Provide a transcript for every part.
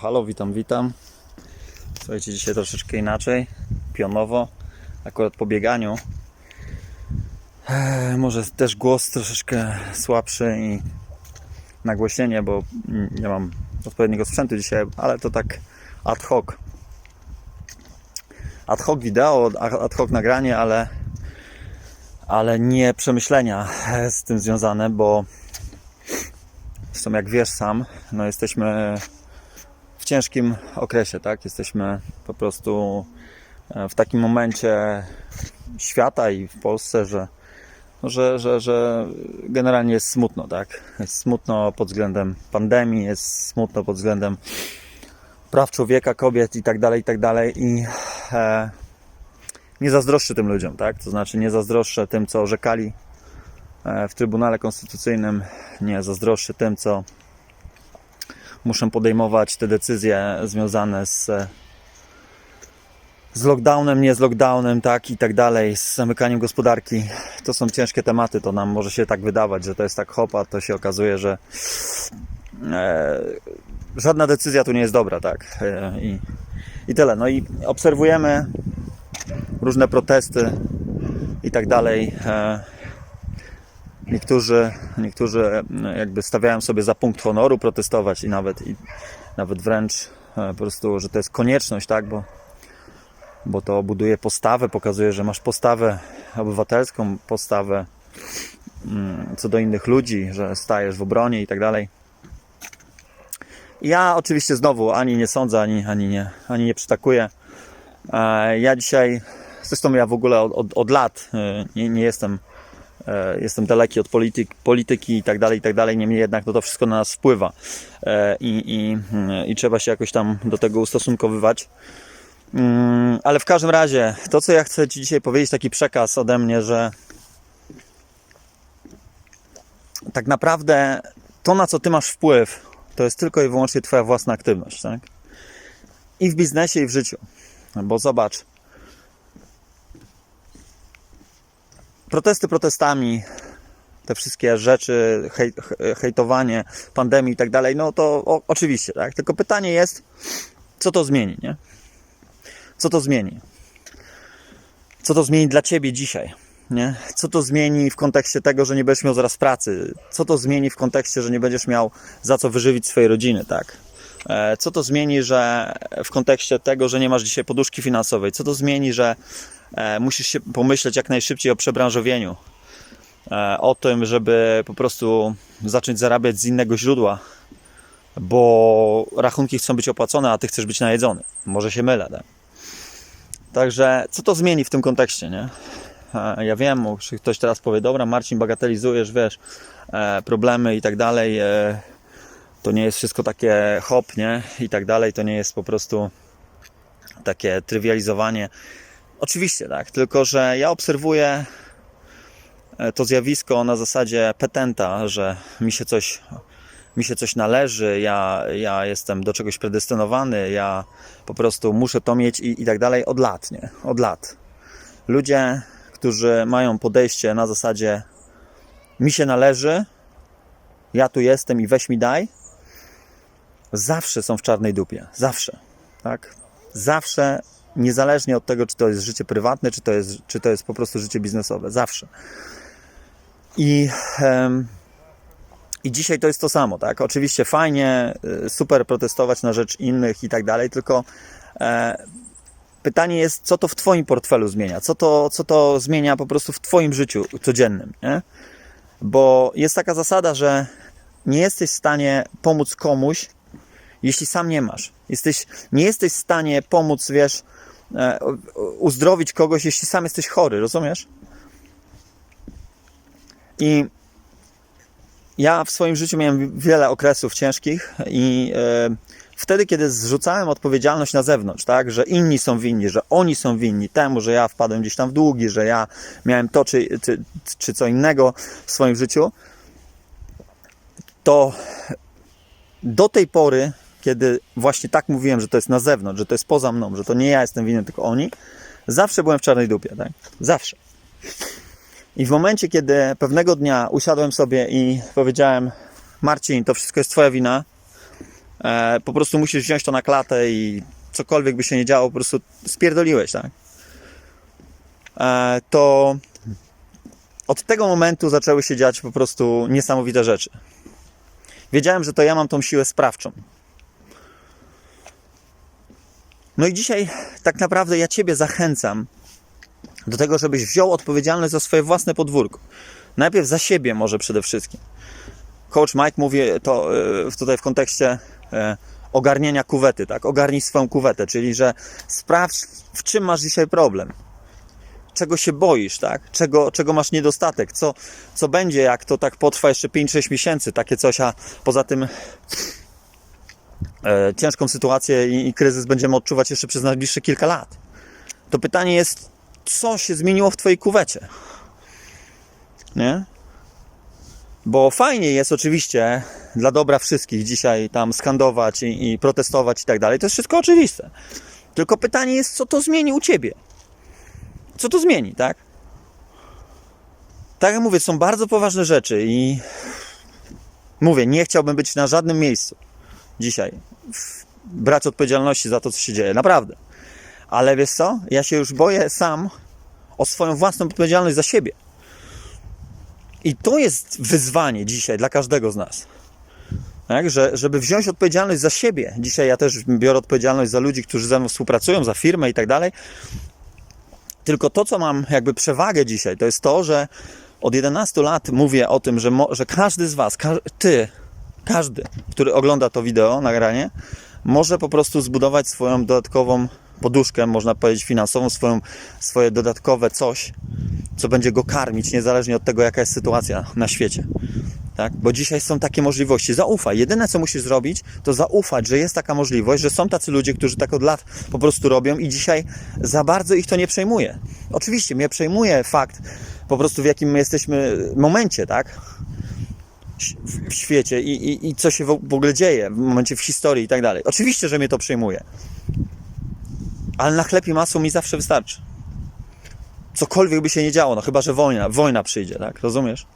halo, witam, witam. Słuchajcie, dzisiaj troszeczkę inaczej, pionowo, akurat po bieganiu. Eee, może też głos troszeczkę słabszy i nagłośnienie, bo mm, nie mam odpowiedniego sprzętu dzisiaj, ale to tak ad hoc. Ad hoc wideo, ad hoc nagranie, ale, ale nie przemyślenia e, z tym związane, bo Zresztą jak wiesz sam, no jesteśmy ciężkim okresie, tak? Jesteśmy po prostu e, w takim momencie świata i w Polsce, że, że, że, że generalnie jest smutno, tak? Jest smutno pod względem pandemii, jest smutno pod względem praw człowieka, kobiet i tak dalej, i tak dalej. I e, nie zazdroszczę tym ludziom, tak? To znaczy nie zazdroszczę tym, co orzekali e, w Trybunale Konstytucyjnym, nie zazdroszczę tym, co muszą podejmować te decyzje związane z, z lockdownem, nie z lockdownem, tak i tak dalej, z zamykaniem gospodarki. To są ciężkie tematy, to nam może się tak wydawać, że to jest tak hopa, to się okazuje, że e, żadna decyzja tu nie jest dobra, tak. E, i, I tyle. No i obserwujemy różne protesty i tak dalej. E, Niektórzy, niektórzy jakby stawiają sobie za punkt honoru protestować i nawet, i nawet wręcz e, po prostu, że to jest konieczność, tak, bo, bo to buduje postawę, pokazuje, że masz postawę obywatelską, postawę mm, co do innych ludzi, że stajesz w obronie i tak dalej. Ja oczywiście znowu ani nie sądzę, ani, ani, nie, ani nie przytakuję. E, Ja dzisiaj, zresztą ja w ogóle od, od, od lat e, nie, nie jestem E, jestem daleki od polityk, polityki i tak dalej, i tak dalej, niemniej jednak no to wszystko na nas wpływa E, i, i, i trzeba się jakoś tam do tego ustosunkowywać. Mm, Ale w każdym razie, to co ja chcę Ci dzisiaj powiedzieć, taki przekaz ode mnie, że tak naprawdę to, na co Ty masz wpływ, to jest tylko i wyłącznie Twoja własna aktywność, tak? I w biznesie, i w życiu. Bo zobacz, protesty protestami, te wszystkie rzeczy, hej, he- hejtowanie pandemii i tak dalej, no to o, oczywiście, tak? Tylko pytanie jest, co to zmieni, nie? Co to zmieni? Co to zmieni dla ciebie dzisiaj? Nie? Co to zmieni w kontekście tego, że nie będziesz miał zaraz pracy? Co to zmieni w kontekście, że nie będziesz miał za co wyżywić swojej rodziny, tak? E, Co to zmieni, że w kontekście tego, że nie masz dzisiaj poduszki finansowej? Co to zmieni, że musisz się pomyśleć jak najszybciej o przebranżowieniu? E, O tym, żeby po prostu zacząć zarabiać z innego źródła, bo rachunki chcą być opłacone, a ty chcesz być najedzony. Może się mylę, tak? Także co to zmieni w tym kontekście, nie? E, Ja wiem, że ktoś teraz powie, dobra, Marcin, bagatelizujesz, wiesz, e, problemy i tak dalej. e, To nie jest wszystko takie hop, nie? I tak dalej. To nie jest po prostu takie trywializowanie. Oczywiście, tak. Tylko, że ja obserwuję e, to zjawisko na zasadzie petenta, że mi się coś, mi się coś należy, ja, ja jestem do czegoś predestynowany, ja po prostu muszę to mieć i, i tak dalej od lat, nie? Od lat. Ludzie, którzy mają podejście na zasadzie mi się należy, ja tu jestem i weź mi daj, zawsze są w czarnej dupie. Zawsze. Tak? Zawsze, niezależnie od tego, czy to jest życie prywatne, czy to jest, czy to jest po prostu życie biznesowe. Zawsze. I, I dzisiaj to jest to samo, tak? Oczywiście fajnie, y, super protestować na rzecz innych i tak dalej, tylko e, pytanie jest, co to w Twoim portfelu zmienia? Co to, co to zmienia po prostu w Twoim życiu codziennym, nie? Bo jest taka zasada, że nie jesteś w stanie pomóc komuś, jeśli sam nie masz. Jesteś, nie jesteś w stanie pomóc, wiesz, uzdrowić kogoś, jeśli sam jesteś chory, rozumiesz? I ja w swoim życiu miałem wiele okresów ciężkich i e, wtedy, kiedy zrzucałem odpowiedzialność na zewnątrz, tak, że inni są winni, że oni są winni temu, że ja wpadłem gdzieś tam w długi, że ja miałem to czy, czy, czy co innego w swoim życiu, to do tej pory, kiedy właśnie tak mówiłem, że to jest na zewnątrz, że to jest poza mną, że to nie ja jestem winny, tylko oni, zawsze byłem w czarnej dupie, tak? Zawsze. I w momencie, kiedy pewnego dnia usiadłem sobie i powiedziałem: Marcin, to wszystko jest Twoja wina, e, po prostu musisz wziąć to na klatę i cokolwiek by się nie działo, po prostu spierdoliłeś, tak? E, to od tego momentu zaczęły się dziać po prostu niesamowite rzeczy. Wiedziałem, że to ja mam tą siłę sprawczą. No i dzisiaj tak naprawdę ja Ciebie zachęcam do tego, żebyś wziął odpowiedzialność za swoje własne podwórko. Najpierw za siebie może przede wszystkim. Coach Mike mówi to e, tutaj w kontekście e, ogarnienia kuwety, tak? Ogarnij swoją kuwetę, czyli że sprawdź, w czym masz dzisiaj problem. Czego się boisz, tak? Czego, czego masz niedostatek? Co, co będzie, jak to tak potrwa jeszcze 5-6 miesięcy? Takie coś, a poza tym ciężką sytuację i, i kryzys będziemy odczuwać jeszcze przez najbliższe kilka lat. To pytanie jest, co się zmieniło w Twojej kuwecie? Nie? Bo fajnie jest oczywiście dla dobra wszystkich dzisiaj tam skandować i, i protestować i tak dalej. To jest wszystko oczywiste. Tylko pytanie jest, co to zmieni u ciebie? Co to zmieni, tak? Tak jak mówię, są bardzo poważne rzeczy i mówię, nie chciałbym być na żadnym miejscu dzisiaj. Brać odpowiedzialności za to, co się dzieje. Naprawdę. Ale wiesz co? Ja się już boję sam o swoją własną odpowiedzialność za siebie. I to jest wyzwanie dzisiaj dla każdego z nas. Tak? Że, żeby wziąć odpowiedzialność za siebie. Dzisiaj ja też biorę odpowiedzialność za ludzi, którzy ze mną współpracują, za firmę i tak dalej. Tylko to, co mam jakby przewagę dzisiaj, to jest to, że od 11 lat mówię o tym, że, że każdy z Was, ka, ty, każdy, który ogląda to wideo, nagranie, może po prostu zbudować swoją dodatkową poduszkę, można powiedzieć finansową, swoją, swoje dodatkowe coś, co będzie go karmić, niezależnie od tego, jaka jest sytuacja na świecie. Tak? Bo dzisiaj są takie możliwości. Zaufaj. Jedyne, co musisz zrobić, to zaufać, że jest taka możliwość, że są tacy ludzie, którzy tak od lat po prostu robią i dzisiaj za bardzo ich to nie przejmuje. Oczywiście mnie przejmuje fakt po prostu, w jakim my jesteśmy momencie, tak? W świecie i, i, i co się w ogóle dzieje w momencie w historii i tak dalej. Oczywiście, że mnie to przejmuje. Ale na chleb i masło mi zawsze wystarczy. Cokolwiek by się nie działo, no chyba, że wojna, wojna przyjdzie, tak? Rozumiesz?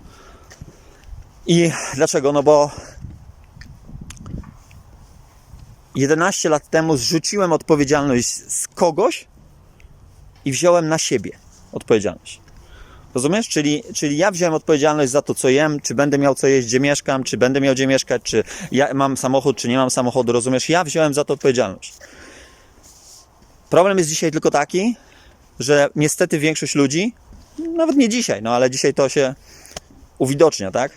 I dlaczego? No bo 11 lat temu zrzuciłem odpowiedzialność z kogoś i wziąłem na siebie odpowiedzialność. Rozumiesz? Czyli, czyli ja wziąłem odpowiedzialność za to, co jem, czy będę miał co jeść, gdzie mieszkam, czy będę miał gdzie mieszkać, czy ja mam samochód, czy nie mam samochodu, rozumiesz? Ja wziąłem za to odpowiedzialność. Problem jest dzisiaj tylko taki, że niestety większość ludzi, nawet nie dzisiaj, no ale dzisiaj to się uwidocznia, tak?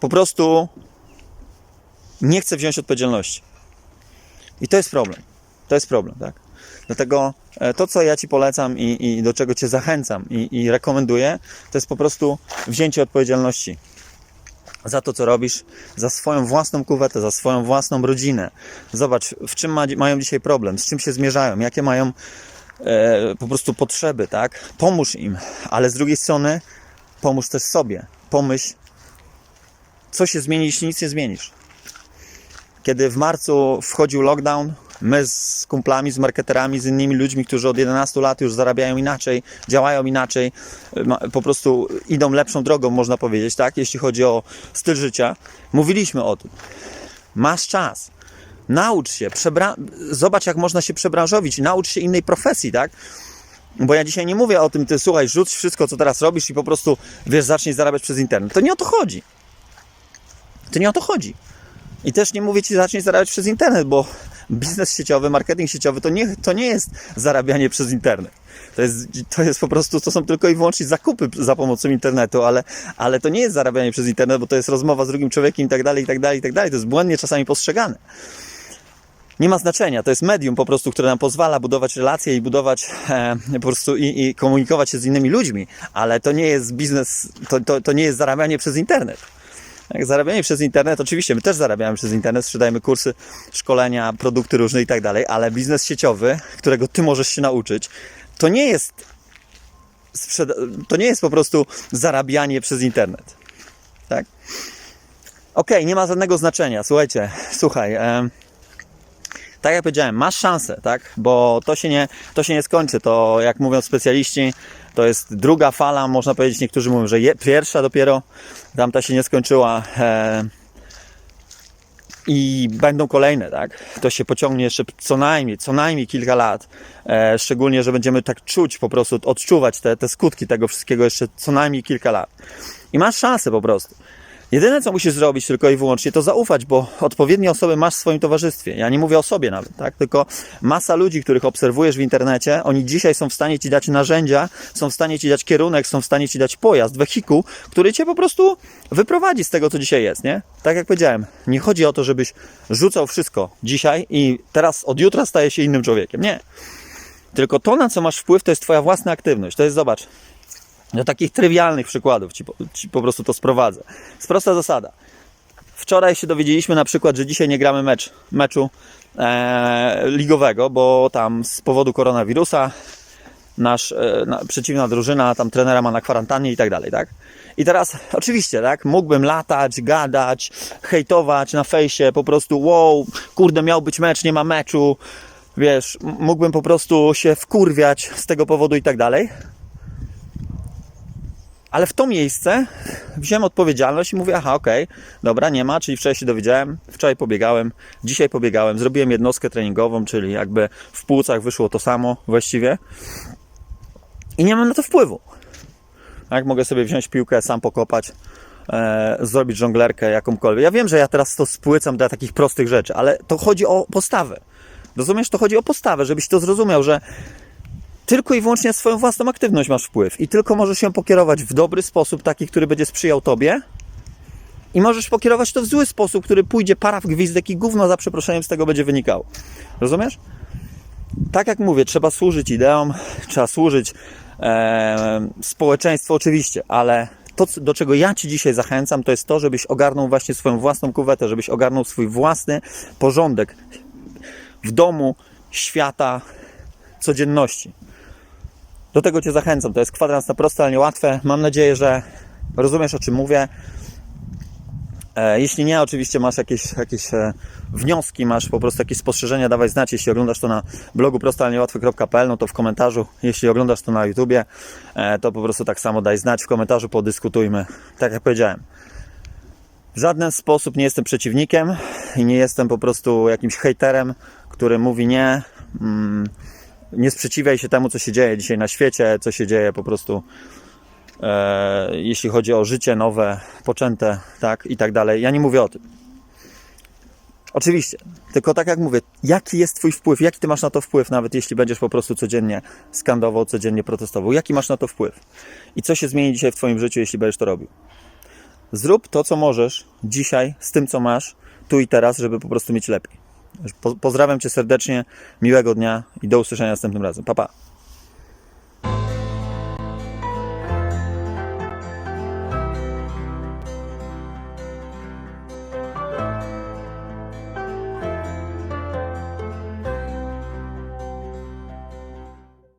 Po prostu nie chce wziąć odpowiedzialności. I to jest problem. To jest problem, tak? Dlatego e, to, co ja Ci polecam i, i do czego Cię zachęcam i, i rekomenduję, to jest po prostu wzięcie odpowiedzialności za to, co robisz, za swoją własną kuwetę, za swoją własną rodzinę. Zobacz, w czym ma, mają dzisiaj problem, z czym się zmierzają, jakie mają e, po prostu potrzeby, tak? Pomóż im, ale z drugiej strony pomóż też sobie. Pomyśl, co się zmieni, jeśli nic nie zmienisz. Kiedy w marcu wchodził lockdown, my z kumplami, z marketerami, z innymi ludźmi, którzy od 11 lat już zarabiają inaczej, działają inaczej, po prostu idą lepszą drogą, można powiedzieć, tak? Jeśli chodzi o styl życia, mówiliśmy o tym. Masz czas. Naucz się, przebra- zobacz, jak można się przebranżowić, naucz się innej profesji, tak? Bo ja dzisiaj nie mówię o tym, ty słuchaj, rzuć wszystko, co teraz robisz i po prostu, wiesz, zacznij zarabiać przez internet. To nie o to chodzi. To nie o to chodzi. I też nie mówię ci zacznij zarabiać przez internet, bo biznes sieciowy, marketing sieciowy to nie, to nie jest zarabianie przez internet. To jest, to jest po prostu, to są tylko i wyłącznie zakupy za pomocą internetu, ale, ale to nie jest zarabianie przez internet, bo to jest rozmowa z drugim człowiekiem i tak dalej, i tak dalej, i tak dalej. To jest błędnie czasami postrzegane. Nie ma znaczenia, to jest medium po prostu, które nam pozwala budować relacje i budować e, po prostu i, i komunikować się z innymi ludźmi, ale to nie jest biznes, to, to, to nie jest zarabianie przez internet. Zarabianie przez internet, oczywiście my też zarabiamy przez internet, sprzedajemy kursy, szkolenia, produkty różne i tak dalej, ale biznes sieciowy, którego ty możesz się nauczyć, to nie jest to nie jest po prostu zarabianie przez internet. Tak? Okej, nie ma żadnego znaczenia. Słuchajcie, słuchaj, em, tak jak powiedziałem, masz szansę, tak? Bo to się nie, to się nie skończy. To jak mówią specjaliści, to jest druga fala, można powiedzieć, niektórzy mówią, że je, pierwsza dopiero, tamta się nie skończyła. E, i będą kolejne, tak? To się pociągnie jeszcze co najmniej, co najmniej kilka lat. E, szczególnie, że będziemy tak czuć, po prostu odczuwać te, te skutki tego wszystkiego jeszcze co najmniej kilka lat. I masz szansę po prostu. Jedyne, co musisz zrobić tylko i wyłącznie, to zaufać, bo odpowiednie osoby masz w swoim towarzystwie. Ja nie mówię o sobie nawet, tak? Tylko masa ludzi, których obserwujesz w internecie, oni dzisiaj są w stanie ci dać narzędzia, są w stanie ci dać kierunek, są w stanie ci dać pojazd, wehikuł, który cię po prostu wyprowadzi z tego, co dzisiaj jest, nie? Tak jak powiedziałem, nie chodzi o to, żebyś rzucał wszystko dzisiaj i teraz od jutra staje się innym człowiekiem. Nie. Tylko to, na co masz wpływ, to jest twoja własna aktywność. To jest, zobacz, do takich trywialnych przykładów ci po, ci po prostu to sprowadzę. Jest prosta zasada. Wczoraj się dowiedzieliśmy na przykład, że dzisiaj nie gramy mecz, meczu e, ligowego, bo tam z powodu koronawirusa nasz, e, na, przeciwna drużyna, tam trenera ma na kwarantannie i tak dalej, tak? I teraz oczywiście, tak, mógłbym latać, gadać, hejtować na fejsie, po prostu wow, kurde, miał być mecz, nie ma meczu, wiesz, mógłbym po prostu się wkurwiać z tego powodu i tak dalej. Ale w to miejsce wziąłem odpowiedzialność i mówię, aha, okej, dobra, nie ma, czyli wczoraj się dowiedziałem, wczoraj pobiegałem, dzisiaj pobiegałem, zrobiłem jednostkę treningową, czyli jakby w płucach wyszło to samo właściwie i nie mam na to wpływu. Jak mogę sobie wziąć piłkę, sam pokopać, e, zrobić żonglerkę jakąkolwiek. Ja wiem, że ja teraz to spłycam do takich prostych rzeczy, ale to chodzi o postawę. Rozumiesz, to chodzi o postawę, żebyś to zrozumiał, że tylko i wyłącznie swoją własną aktywność masz wpływ i tylko możesz się pokierować w dobry sposób, taki, który będzie sprzyjał tobie i możesz pokierować to w zły sposób, który pójdzie para w gwizdek i gówno za przeproszeniem z tego będzie wynikało. Rozumiesz? Tak jak mówię, trzeba służyć ideom, trzeba służyć e, społeczeństwu oczywiście, ale to, do czego ja Ci dzisiaj zachęcam, to jest to, żebyś ogarnął właśnie swoją własną kuwetę, żebyś ogarnął swój własny porządek w domu, świata, codzienności. Do tego Cię zachęcam. To jest kwadrans na proste, ale niełatwe. Mam nadzieję, że rozumiesz o czym mówię. E, Jeśli nie, oczywiście masz jakieś, jakieś e, wnioski, masz po prostu jakieś spostrzeżenia, dawaj znać. Jeśli oglądasz to na blogu prostoalniełatwe.pl, no to w komentarzu. Jeśli oglądasz to na YouTubie, e, to po prostu tak samo daj znać w komentarzu, podyskutujmy. Tak jak powiedziałem. W żaden sposób nie jestem przeciwnikiem i nie jestem po prostu jakimś hejterem, który mówi nie. Mm, nie sprzeciwiaj się temu, co się dzieje dzisiaj na świecie, co się dzieje po prostu, e, jeśli chodzi o życie nowe, poczęte, tak i tak dalej. Ja nie mówię o tym. Oczywiście, tylko tak jak mówię, jaki jest Twój wpływ, jaki Ty masz na to wpływ, nawet jeśli będziesz po prostu codziennie skandował, codziennie protestował, jaki masz na to wpływ i co się zmieni dzisiaj w Twoim życiu, jeśli będziesz to robił. Zrób to, co możesz dzisiaj z tym, co masz, tu i teraz, żeby po prostu mieć lepiej. Po- Pozdrawiam Cię serdecznie, miłego dnia i do usłyszenia następnym razem. Pa, pa.